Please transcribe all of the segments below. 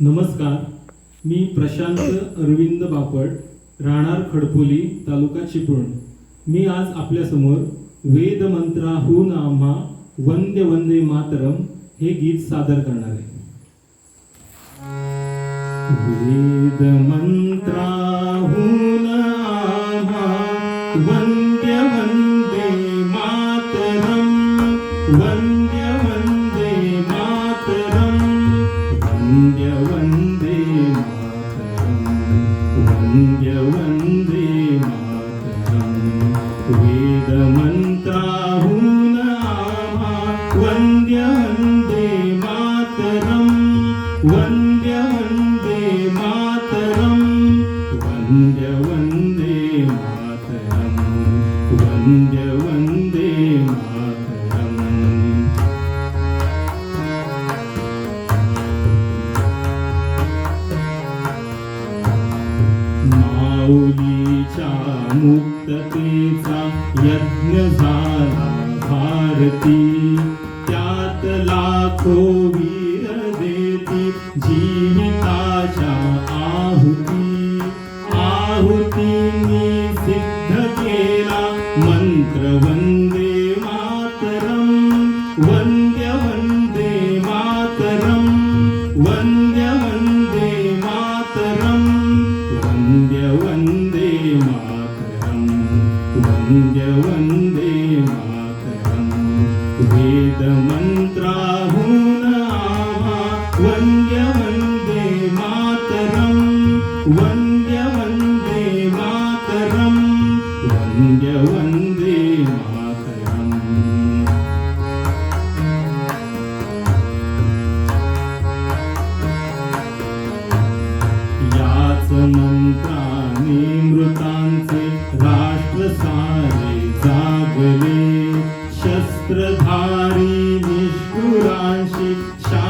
नमस्कार मी प्रशांत अरविंद बापट राहणार खडपोली तालुका चिपळूण. मी आज आपल्यासमोर वेद मंत्राहून आम्हा वंदे वंदे मातरम हे गीत सादर करणार आहे. वेद मंत्राहून आम्हा वंदे वंदे मातरम वंदे वंद्य वंदे मातरम वंद्य वंदे मातरम वंद्य वंदे मातरम। माऊलीच्या मुक्ततेचा यज्ञ झाला भारती त्यात लाखो जीविताच्या आहुती आहुतींनी सिद्ध केला मंत्र वंदे मातरम. वंद्य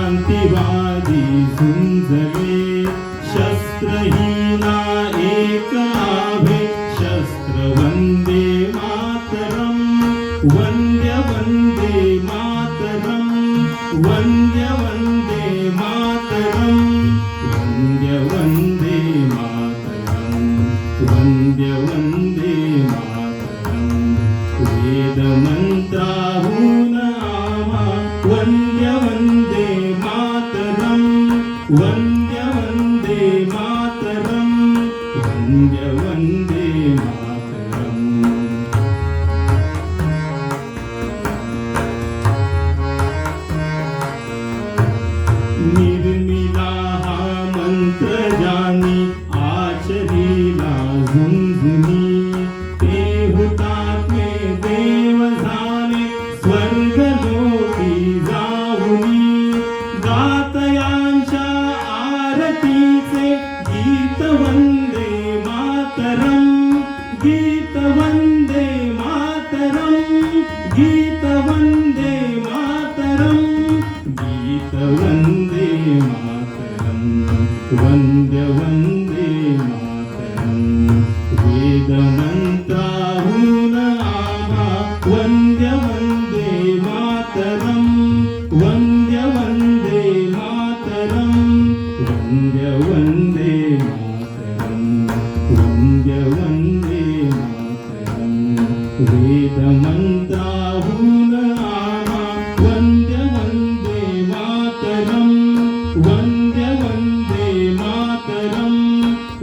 क्रांतिवादी झुंजले शस्त्रहीना एक लाभे शस्त्र वंदे मातरम वन्द्यवन्दे मातृन्द्यव गीत वंदे मातरम गीत वंदे मातरम वंद्य वंदे मातरम। वेद मंत्राहून आम्हा वंद्य वंदे मातरम।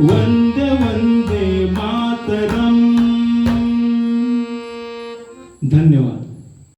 वंद्य